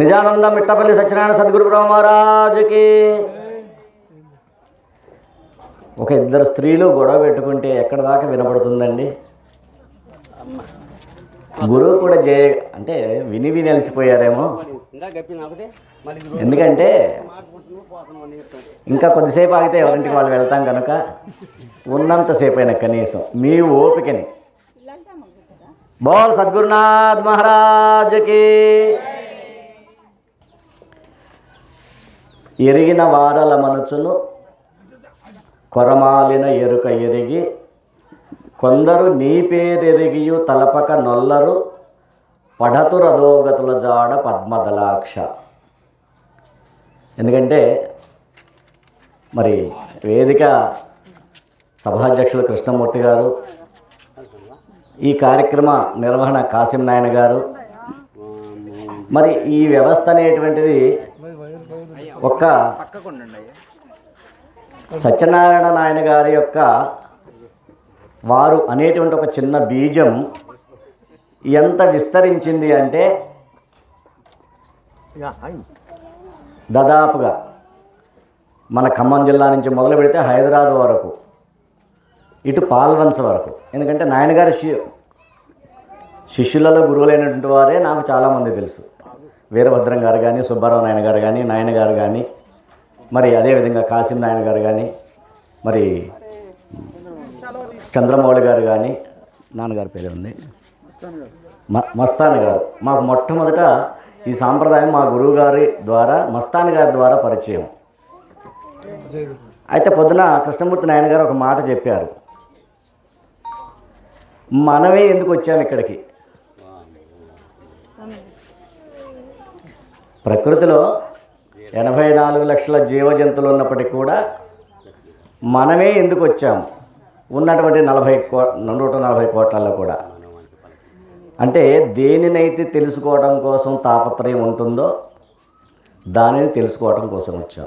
నిజానంద మిట్టపల్లి సత్యనారాయణ సద్గురు బ్రహ్మ మహారాజుకి. ఒక ఇద్దరు స్త్రీలు గొడవ పెట్టుకుంటే ఎక్కడ దాకా వినపడుతుందండి? గురువు కూడా జే అంటే విని విని అలసిపోయారేమో. ఎందుకంటే ఇంకా కొద్దిసేపు ఆగితే ఎవరింటికి వాళ్ళు వెళ్తాం కనుక ఉన్నంతసేపు అయినా కనీసం మీ ఓపికని. బోల్ సద్గురునాథ్ మహారాజుకి. ఎరిగిన వారల మనచును కొరమాలిన ఎరుక ఎరిగి కొందరు నీ పేరెరిగియు తలపక నొల్లరు పడతు రథోగతుల జాడ పద్మదలాక్ష. ఎందుకంటే మరి వేదిక సభాధ్యక్షులు కృష్ణమూర్తి గారు ఈ కార్యక్రమ నిర్వహణ కాసిం నాయన గారు. మరి ఈ వ్యవస్థ అనేటువంటిది ఒక్క సత్యనారాయణ నాయన గారి యొక్క వారు అనేటువంటి ఒక చిన్న బీజం ఎంత విస్తరించింది అంటే దాదాపుగా మన ఖమ్మం జిల్లా నుంచి మొదలు పెడితే హైదరాబాద్ వరకు ఇటు పాల్వంచ వరకు. ఎందుకంటే నాయనగారి శి శిష్యులలో గురువులైనటువంటి వారే నాకు చాలామంది తెలుసు. వీరభద్రం గారు కానీ సుబ్బారావు నాయన గారు కానీ నాయన గారు కానీ మరి అదేవిధంగా కాసిం నాయన గారు కానీ మరి చంద్రమౌళి గారు కానీ నాన్నగారి పేరు ఉంది మ- మస్తాన్ గారు. మాకు మొట్టమొదట ఈ సాంప్రదాయం మా గురువు గారి ద్వారా మస్తాన్ గారి ద్వారా పరిచయం. అయితే పొద్దున కృష్ణమూర్తి నాయన గారు ఒక మాట చెప్పారు. మనమే ఎందుకు వచ్చాము ఇక్కడికి? ప్రకృతిలో ఎనభై నాలుగు లక్షల జీవజంతువులు ఉన్నప్పటికీ కూడా మనమే ఎందుకు వచ్చాము? ఉన్నటువంటి నలభై కో నూట నలభై కోట్లలో కూడా. అంటే దేనినైతే తెలుసుకోవడం కోసం తాపత్రయం ఉంటుందో దానిని తెలుసుకోవడం కోసం వచ్చాం.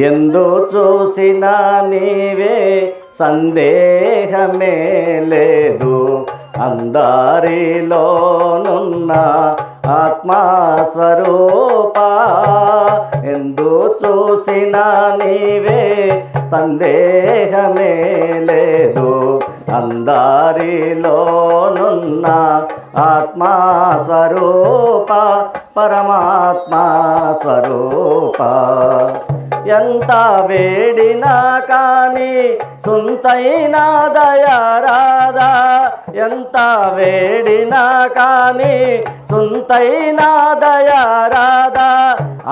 ఎందు చూసినా నీవే సందేహమే లేదు. అందరిలోనున్న ఆత్మస్వరూప ఎందు చూసినా నీవే సందేహమే లేదు. అందరిలోనున్న ఆత్మస్వరూప పరమాత్మ స్వరూప. ఎంత వేడినా కానీ సొంతైనా దయారాదా ఎంత వేడినా కానీ సొంతైనా దయారాదా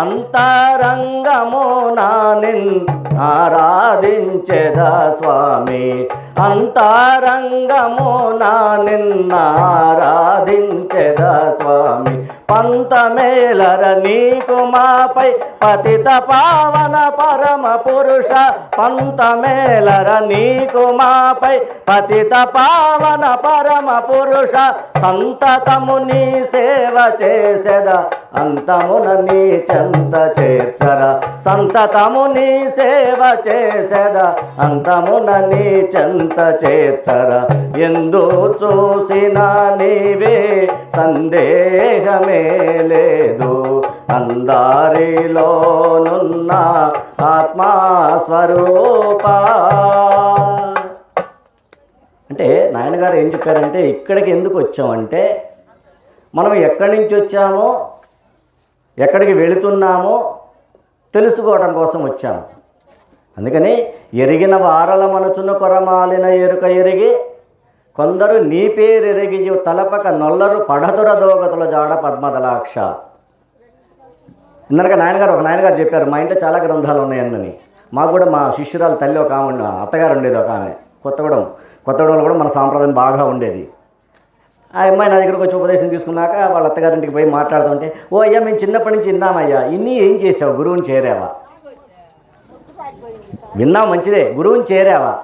అంతరంగము నా నిన్ ఆరాధించెదా స్వామి. అంతరంగము నా నిన్నారాధించెదా స్వామి. పంతమేలర నీకు మాపై పతిత పావన పరమ పురుష. పంతమేలర నీకు మాపై పతిత పావన పరమ పురుష. సంతతము నీ సేవ చేసెద అంతమున నీ చెంత చేర్చర. సంతతము నీ సేవ చేసెద అంతమున నీ చెంత చేర్చర ఎందు చూసిన నీవే సందేహమే లేదు. అందరిలోనున్న ఆత్మస్వరూప. అంటే నాయనగారు ఏం చెప్పారంటే ఇక్కడికి ఎందుకు వచ్చామంటే మనం ఎక్కడి నుంచి వచ్చామో ఎక్కడికి వెళుతున్నామో తెలుసుకోవడం కోసం వచ్చాము. అందుకని ఎరిగిన వారల మనసును కొరమాలిన ఎరుక ఎరిగి కొందరు నీ పేరు ఎరిగి తలపక నొల్లరు పడదుర దోగతుల జాడ పద్మదలాక్ష. ఇందనక నాయనగారు ఒక నాయనగారు చెప్పారు మా ఇంట్లో చాలా గ్రంథాలు ఉన్నాయన్నని మాకు కూడా మా శిష్యురాలు తల్లి ఒక ఆమె అత్తగారు ఉండేది ఒక ఆమె. కొత్తగూడెం కొత్తగూడెంలో కూడా మన సాంప్రదాయం బాగా ఉండేది. ఆ అమ్మాయి నా దగ్గరకు వచ్చి ఉపదేశం తీసుకున్నాక వాళ్ళ అత్తగారింటికి పోయి మాట్లాడుతుంటే ఓ అయ్యా మేము చిన్నప్పటి నుంచి విన్నామయ్యా ఇన్ని ఏం చేసావు? గురువుని చేరావా? విన్నావు మంచిదే గురువుని చేరావా?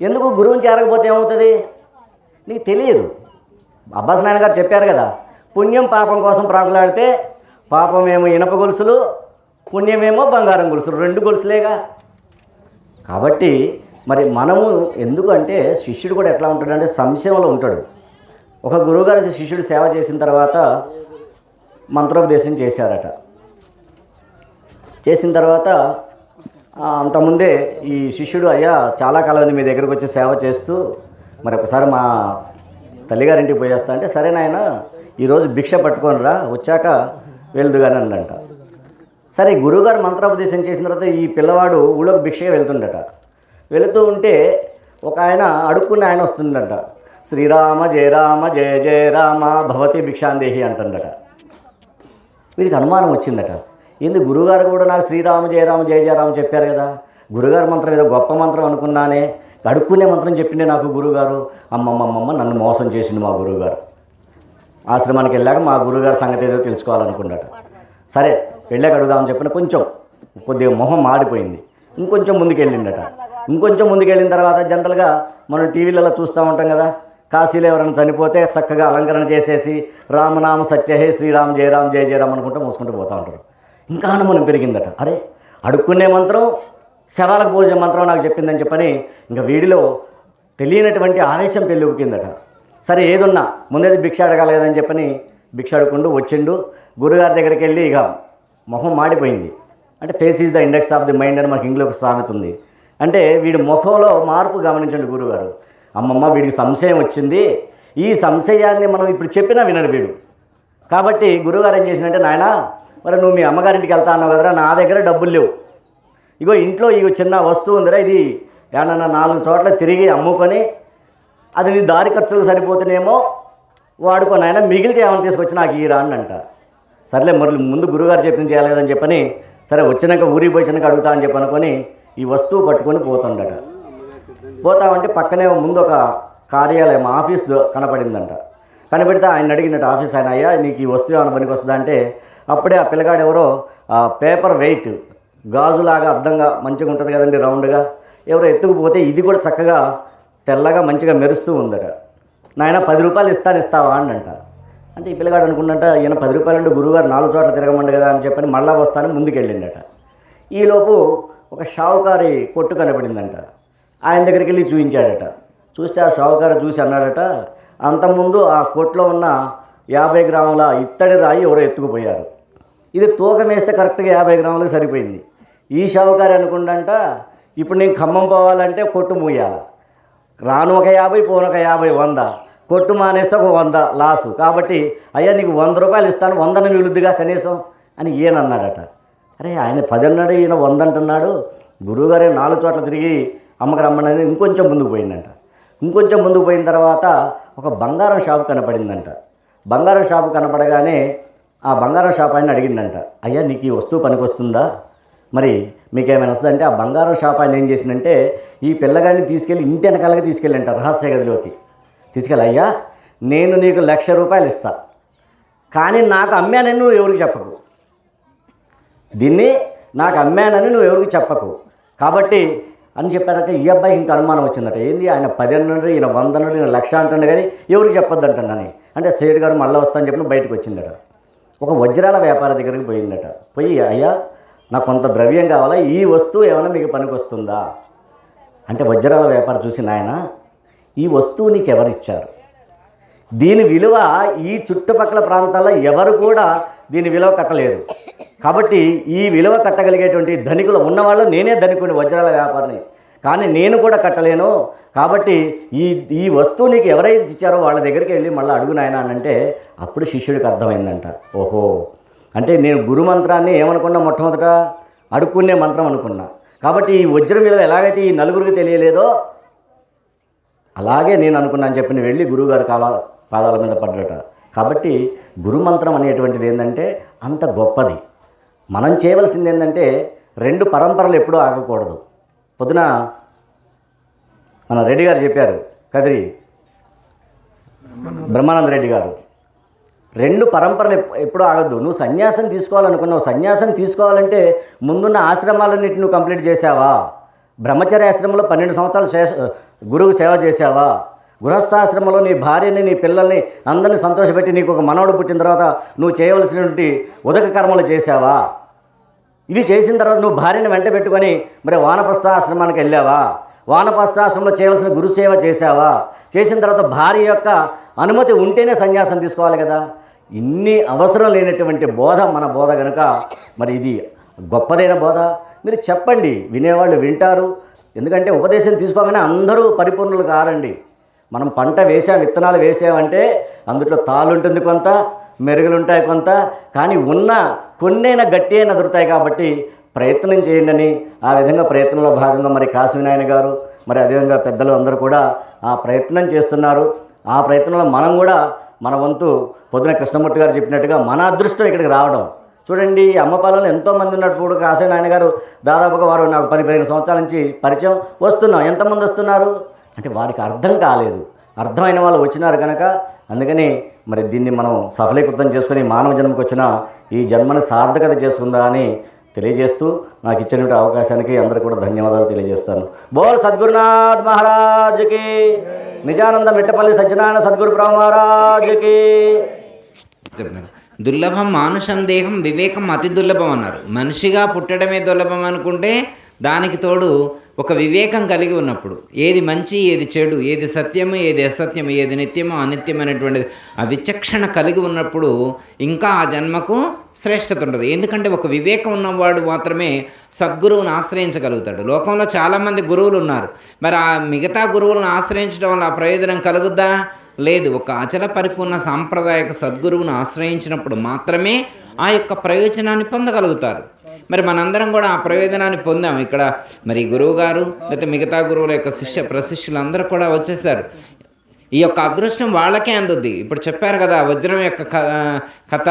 ఎందుకు గురువుని చేరకపోతే ఏమవుతుంది? నీకు తెలియదు. అబ్బాస్ నాయన గారు చెప్పారు కదా పుణ్యం పాపం కోసం ప్రాకులాడితే పాపమేమో ఇనప గొలుసులు పుణ్యమేమో బంగారం గొలుసులు రెండు గొలుసులేగా. కాబట్టి మరి మనము ఎందుకంటే శిష్యుడు కూడా ఎట్లా ఉంటాడంటే సంశయంలో ఉంటాడు. ఒక గురువుగారికి శిష్యుడు సేవ చేసిన తర్వాత మంత్రోపదేశం చేశారట. చేసిన తర్వాత అంతకుముందే ఈ శిష్యుడు అయ్యా చాలా కాలం మీ దగ్గరకు వచ్చి సేవ చేస్తూ మరి ఒకసారి మా తల్లిగారింటికి పోయేస్తా అంటే సరే నాయన ఈరోజు భిక్ష పట్టుకొని రా వచ్చాక వెళ్దుగాని అందంట సరే గురువుగారు మంత్రోపదేశం చేసిన తర్వాత ఈ పిల్లవాడు ఊళ్ళోకి భిక్షగా వెళ్తుండట. వెళుతూ ఉంటే ఒక ఆయన అడుక్కున్న ఆయన వస్తుందంట. శ్రీరామ జయ రామ జయ జయ రామ భవతి భిక్షాందేహి అంటుందట. వీడికి అనుమానం వచ్చిందట. ఇందు గురుగారు కూడా నాకు శ్రీరామ జయరామ జయ జయరామ చెప్పారు కదా. గురుగారు మంత్రం ఏదో గొప్ప మంత్రం అనుకున్నానే అడుక్కునే మంత్రం చెప్పిండే నాకు గురుగారు. అమ్మమ్మమ్మమ్మ నన్ను మోసం చేసింది మా గురువుగారు ఆశ్రమానికి వెళ్ళాక మా గురుగారు సంగతి ఏదో తెలుసుకోవాలనుకున్నాట. సరే వెళ్ళాక అడుగుదామని చెప్పిన కొంచెం కొద్దిగా మొహం మాడిపోయింది. ఇంకొంచెం ముందుకెళ్ళిండట. ఇంకొంచెం ముందుకెళ్ళిన తర్వాత జనరల్గా మనం టీవీలలో చూస్తూ ఉంటాం కదా. కాశీలో ఎవరైనా చనిపోతే చక్కగా అలంకరణ చేసేసి రామనామ సత్యహే శ్రీరామ్ జయరామ్ జయ జయరామ్ అనుకుంటూ మూసుకుంటూ పోతూ ఉంటారు. ఇంకా అనుమానం పెరిగిందట. అరే అడుక్కునే మంత్రం శవాలకు పూజ మంత్రం నాకు చెప్పిందని చెప్పని ఇంకా వీడిలో తెలియనటువంటి ఆవేశం పెళ్ళికిందట సరే ఏదున్నా ముందేది భిక్ష అడగాలి కదని చెప్పని భిక్ష అడుకుంటూ వచ్చిండు. గురుగారి దగ్గరికి వెళ్ళి ఇక మొహం మాడిపోయింది. అంటే face is the index of the mind అని మనకి ఇంగ్లీష్ ఒక సామెత ఉంది అంటే వీడి ముఖంలో మార్పు గమనించండి గురుగారు. అమ్మమ్మ వీడికి సంశయం వచ్చింది. ఈ సంశయాన్ని మనం ఇప్పుడు చెప్పినా వినడు వీడు. కాబట్టి గురుగారు ఏం చేసినంటే నాయన మరి నువ్వు మీ అమ్మగారింటికి వెళ్తా అన్నావు కదరా నా దగ్గర డబ్బులు లేవు. ఇగో ఇంట్లో ఇగో చిన్న వస్తువు ఉందిరా ఇది ఏమన్నా నాలుగు చోట్ల తిరిగి అమ్ముకొని అది నీ దారి ఖర్చులకు సరిపోతున్నాయేమో వాడుకొని ఆయన మిగిలితే ఏమైనా తీసుకొచ్చి నాకు ఈ అని అంట సర్లే మరి ముందు గురుగారు చెప్పింది చేయలేదని చెప్పని సరే వచ్చినాక ఊరికి పోయినాక అడుగుతా అని చెప్పి అనుకొని ఈ వస్తువు పట్టుకొని పోతుండట. పోతామంటే పక్కనే ముందు ఒక కార్యాలయం ఆఫీస్ కనపడిందంట. కనిపెడితే ఆయన అడిగినట్టు ఆఫీస్ ఆయన అయ్యా నీకు ఈ వస్తువు ఏమైనా పనికి వస్తుందా అంటే అప్పుడే ఆ పిల్లగాడు ఎవరో ఆ పేపర్ వెయిట్ గాజులాగా అద్దంగా మంచిగా ఉంటుంది కదండి రౌండ్గా. ఎవరో ఎత్తుకుపోతే ఇది కూడా చక్కగా తెల్లగా మంచిగా మెరుస్తూ ఉందట. నాయన పది రూపాయలు ఇస్తాను ఇస్తావా? అని అంట అంటే ఈ పిల్లగాడు అనుకున్నట ఈయన పది రూపాయలు అంటే గురువుగారు నాలుగు చోట్ల తిరగమండు కదా అని చెప్పని మళ్ళా వస్తాను ముందుకెళ్ళిండట ఈలోపు ఒక షావుకారి కొట్టు కనపడిందంట. ఆయన దగ్గరికి వెళ్ళి చూపించాడట చూస్తే ఆ షావుకారు చూసి అన్నాడట అంతకుముందు ఆ కొట్లో ఉన్న యాభై గ్రాముల ఇత్తడి రాయి ఎవరో ఎత్తుకుపోయారు. ఇది తూకం వేస్తే కరెక్ట్గా యాభై గ్రాములకు సరిపోయింది. ఈ షావుకారు అనుకుంటంట ఇప్పుడు నేను ఖమ్మం పోవాలంటే కొట్టు మూయాల. రాను ఒక యాభై పోను ఒక యాభై వంద. కొట్టు మానేస్తే ఒక వంద లాసు. కాబట్టి అయ్యా నీకు వంద రూపాయలు ఇస్తాను వందన మిగులుద్దిగా కనీసం అని ఈయన అన్నాడట. అరే ఆయన పది అన్నాడు ఈయన వంద అంటున్నాడు. గురువుగారే నాలుగు చోట్ల తిరిగి అమ్మకి రమ్మని ఇంకొంచెం ముందుకు పోయిందంట. ఇంకొంచెం ముందుకు పోయిన తర్వాత ఒక బంగారం షాపు కనపడిందంట. బంగారం షాపు కనపడగానే ఆ బంగారం షాప్ ఆయన అడిగిందంట అయ్యా నీకు ఈ వస్తువు పనికొస్తుందా? మరి మీకేమైనా వస్తుందంటే ఆ బంగారం షాప్ ఆయన ఏం చేసిందంటే ఈ పిల్లగాడిని తీసుకెళ్ళి ఇంటి వెనకాలగా తీసుకెళ్ళంట రహస్య గదిలోకి తీసుకెళ్ళి అయ్యా నేను నీకు లక్ష రూపాయలు ఇస్తా కానీ నాకు అమ్మానని నువ్వు ఎవరికి చెప్పకు. దీన్ని నాకు అమ్మానని నువ్వు ఎవరికి చెప్పకు. కాబట్టి అని చెప్పాక ఈ అబ్బాయి ఇంకా అనుమానం వచ్చిందట. ఏంది? ఆయన పది అన్నాడు ఈయన వంద అన్నాడు ఈయన లక్ష అంటాడు కానీ ఎవరికి చెప్పొద్దు అంటానని అంటే సేటు గారు మళ్ళీ వస్తాను చెప్పిన బయటకు వచ్చిందట. ఒక వజ్రాల వ్యాపార దగ్గరికి పోయిందట. పోయి అయ్యా నాకు కొంత ద్రవ్యం కావాలా? ఈ వస్తువు ఏమైనా మీకు పనికి వస్తుందా అంటే వజ్రాల వ్యాపారం చూసి నాయన ఈ వస్తువు నీకు ఎవరిచ్చారు దీని విలువ ఈ చుట్టుపక్కల ప్రాంతాల్లో ఎవరు కూడా దీని విలువ కట్టలేరు. కాబట్టి ఈ విలువ కట్టగలిగేటువంటి ధనికులు ఉన్నవాళ్ళు నేనే ధనికుని వజ్రాల వ్యాపారిని. కానీ నేను కూడా కట్టలేను. కాబట్టి ఈ ఈ వస్తువు నీకు ఎవరైతే ఇచ్చారో వాళ్ళ దగ్గరికి వెళ్ళి మళ్ళీ అడుగు నాయన అని అంటే అప్పుడు శిష్యుడికి అర్థమైందంట. ఓహో! అంటే నేను గురు మంత్రాన్ని ఏమనుకున్నా మొట్టమొదట? అడుక్కునే మంత్రం అనుకున్నా. కాబట్టి ఈ వజ్రం విలువ ఎలాగైతే ఈ నలుగురికి తెలియలేదో అలాగే నేను అనుకున్నాను చెప్పి వెళ్ళి గురువుగారు కాల పాదాల మీద పడ్డట. కాబట్టి గురుమంత్రం అనేటువంటిది ఏంటంటే అంత గొప్పది. మనం చేయవలసింది ఏంటంటే రెండు పరంపరలు ఎప్పుడూ ఆగకూడదు. పొద్దున మన రెడ్డి గారు చెప్పారు కదిరి బ్రహ్మానంద రెడ్డి గారు రెండు పరంపరలు ఎప్పుడూ ఆగద్దు. నువ్వు సన్యాసం తీసుకోవాలనుకున్నావు. సన్యాసం తీసుకోవాలంటే ముందున్న ఆశ్రమాలన్నిటి నువ్వు కంప్లీట్ చేసావా బ్రహ్మచర్య ఆశ్రమంలో పన్నెండు సంవత్సరాలు గురువు సేవ చేసావా గృహస్థాశ్రమంలో నీ భార్యని నీ పిల్లల్ని అందరినీ సంతోషపెట్టి నీకు ఒక మనవడు పుట్టిన తర్వాత నువ్వు చేయవలసినటువంటి ఉదక కర్మలు చేశావా? ఇవి చేసిన తర్వాత నువ్వు భార్యను వెంట పెట్టుకొని మరి వానప్రస్థ ఆశ్రమానికి వెళ్ళావా? వానప్రస్థాశ్రమంలో చేయవలసిన గురుసేవ చేశావా? చేసిన తర్వాత భార్య యొక్క అనుమతి ఉంటేనే సన్యాసం తీసుకోవాలి కదా. ఇన్ని అవసరం లేనటువంటి బోధ మన బోధ కనుక మరి ఇది గొప్పదైన బోధ. మీరు చెప్పండి వినేవాళ్ళు వింటారు. ఎందుకంటే ఉపదేశం తీసుకోగానే అందరూ పరిపూర్ణులు కారండి మనం పంట వేసాం విత్తనాలు వేసామంటే అందులో తాళ్ళు ఉంటుంది కొంత మెరుగులు ఉంటాయి కొంత కానీ ఉన్న కొన్నైనా గట్టి అయినా దొరుకుతాయి కాబట్టి ప్రయత్నం చేయండి అని ఆ విధంగా ప్రయత్నంలో భాగంగా మరి కాశీనాయన గారు మరి అదేవిధంగా పెద్దలు అందరూ కూడా ఆ ప్రయత్నం చేస్తున్నారు. ఆ ప్రయత్నంలో మనం కూడా మన వంతు పొద్దున కృష్ణమూర్తి గారు చెప్పినట్టుగా మన అదృష్టం ఇక్కడికి రావడం. చూడండి ఈ అమ్మపాలెంలో ఎంతోమంది ఉన్నప్పుడు కాశీ నాయన గారు దాదాపుగా వారు నాకు పది పదిహేను సంవత్సరాల నుంచి పరిచయం వస్తున్నాం. ఎంతమంది వస్తున్నారు? అంటే వారికి అర్థం కాలేదు. అర్థమైన వాళ్ళు వచ్చినారు కనుక అందుకని మరి దీన్ని మనం సఫలీకృతం చేసుకుని మానవ జన్మకు వచ్చిన ఈ జన్మని సార్థకత చేసుకుందా అని తెలియజేస్తూ నాకు ఇచ్చిన అవకాశానికి అందరూ కూడా ధన్యవాదాలు తెలియజేస్తాను. బోల్ సద్గురునాథ్ మహారాజ్కి నిజానంద మిట్టపల్లి సత్యనారాయణ సద్గురు ప్రభు మహారాజ్కి. దుర్లభం మానుషం దేహం వివేకం అతి దుర్లభం అన్నారు. మనిషిగా పుట్టడమే దుర్లభం అనుకుంటే దానికి తోడు ఒక వివేకం కలిగి ఉన్నప్పుడు ఏది మంచి ఏది చెడు ఏది సత్యము ఏది అసత్యము ఏది నిత్యము అనిత్యం అనేటువంటిది ఆ విచక్షణ కలిగి ఉన్నప్పుడు ఇంకా ఆ జన్మకు శ్రేష్టత ఉంటుంది ఎందుకంటే ఒక వివేకం ఉన్నవాడు మాత్రమే సద్గురువును ఆశ్రయించగలుగుతాడు. లోకంలో చాలామంది గురువులు ఉన్నారు మరి ఆ మిగతా గురువులను ఆశ్రయించడం వల్ల ఆ ప్రయోజనం కలుగుద్దా? లేదు. ఒక అచల పరిపూర్ణ సాంప్రదాయక సద్గురువును ఆశ్రయించినప్పుడు మాత్రమే ఆ యొక్క ప్రయోజనాన్ని పొందగలుగుతారు. మరి మనందరం కూడా ఆ ప్రయోజనాన్ని పొందాం. ఇక్కడ మరి గురువు గారు లేకపోతే మిగతా గురువుల యొక్క శిష్య ప్రశిష్యులు అందరూ కూడా వచ్చేసారు. ఈ యొక్క అదృష్టం వాళ్ళకే అందుద్ది. ఇప్పుడు చెప్పారు కదా వజ్రం యొక్క క- కథ.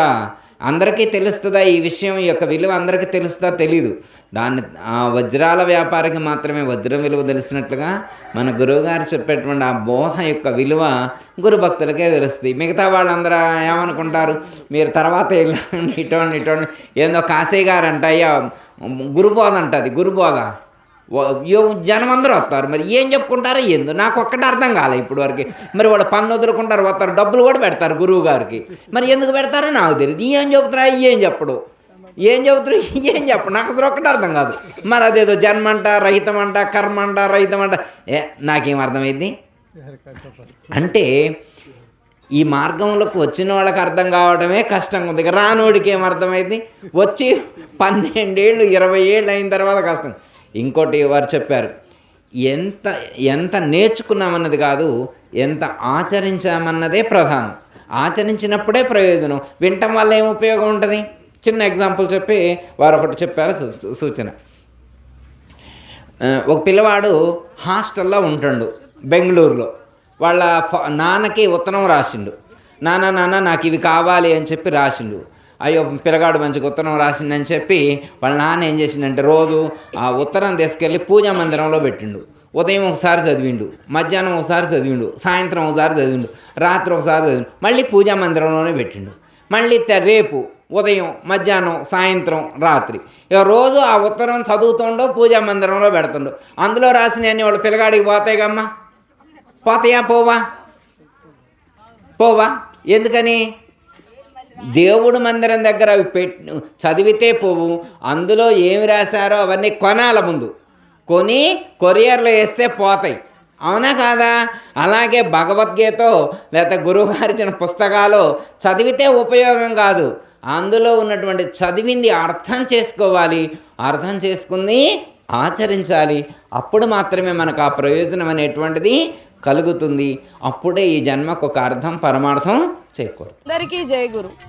అందరికీ తెలుస్తుందా ఈ విషయం? యొక్క విలువ అందరికీ తెలుస్తుందా? తెలీదు. దాన్ని ఆ వజ్రాల వ్యాపారికి మాత్రమే వజ్రం విలువ తెలిసినట్లుగా మన గురువుగారు చెప్పేటువంటి ఆ బోధ యొక్క విలువ గురు భక్తులకే తెలుస్తుంది. మిగతా వాళ్ళందరూ ఏమనుకుంటారు? మీరు తర్వాత వెళ్ళండి ఇటువంటి ఇటువంటి ఏందో కాశీ గారు అంట అయ్యా గురుబోధ అంటది గురుబోధ. జనం అందరూ వస్తారు. మరి ఏం చెప్పుకుంటారో ఏందో నాకు ఒక్కటి అర్థం కాలే ఇప్పుడు వరకు. మరి వాడు పన్ను వదులుకుంటారు వస్తారు డబ్బులు కూడా పెడతారు గురువు గారికి. మరి ఎందుకు పెడతారో నాకు తెలియదు ఏం చెబుతారా ఏం చెప్పడు. ఏం చెబుతారు ఏం చెప్పడు. నాకు అసలు ఒక్కటి అర్థం కాదు. మరి అదేదో జన్మ అంట రహితం అంట కర్మ అంట రహితం అంట ఏ నాకేం అర్థమైంది? అంటే ఈ మార్గంలోకి వచ్చిన వాళ్ళకి అర్థం కావడమే కష్టంగా ఉంది. ఇక రానోడికి ఏం అర్థమైంది? వచ్చి పన్నెండేళ్ళు ఇరవై ఏళ్ళు అయిన తర్వాత కష్టం. ఇంకోటి వారు చెప్పారు ఎంత ఎంత నేర్చుకున్నామన్నది కాదు ఎంత ఆచరించామన్నదే ప్రధానం. ఆచరించినప్పుడే ప్రయోజనం. వినటం వల్ల ఏం ఉపయోగం ఉంటుంది? చిన్న ఎగ్జాంపుల్ చెప్పి వారు ఒకటి చెప్పారు సూ- సూచన. ఒక పిల్లవాడు హాస్టల్లో ఉంటాడు బెంగళూరులో. వాళ్ళ ఫ- నాన్నకి ఉత్తరం రాసిండు. నాన్న నాన్న నాకు ఇవి కావాలి అని చెప్పి రాసిండు. అయ్యో పిల్లగాడు మంచిగా ఉత్తరం రాసిండని చెప్పి వాళ్ళ నాన్న ఏం చేసిండంటే రోజు ఆ ఉత్తరం తీసుకెళ్ళి పూజా మందిరంలో పెట్టిండు. ఉదయం ఒకసారి చదివిండు మధ్యాహ్నం ఒకసారి చదివిండు సాయంత్రం ఒకసారి చదివిండు రాత్రి ఒకసారి చదివిండు మళ్ళీ పూజా మందిరంలోనే పెట్టిండు. మళ్ళీ రేపు ఉదయం మధ్యాహ్నం సాయంత్రం రాత్రి ఇక రోజు ఆ ఉత్తరం చదువుతుండో పూజా మందిరంలో పెడుతుండో. అందులో రాసిన అన్ని పిల్లగాడికి పోతాయి కమ్మా? పోతాయా? పోవా? పోవా? ఎందుకని? దేవుడు మందిరం దగ్గర అవి పెట్టి చదివితే పోవు. అందులో ఏమి రాశారో అవన్నీ కొనాల ముందు. కొని కొరియర్లో వేస్తే పోతాయి. అవునా కాదా? అలాగే భగవద్గీత లేకపోతే గురువుగారు పుస్తకాలు చదివితే ఉపయోగం కాదు. అందులో ఉన్నటువంటి చదివింది అర్థం చేసుకోవాలి. అర్థం చేసుకుంది ఆచరించాలి. అప్పుడు మాత్రమే మనకు ఆ ప్రయోజనం అనేటువంటిది కలుగుతుంది. అప్పుడే ఈ జన్మకు ఒక అర్థం పరమార్థం చేకూరు అందరికీ జయ గురు.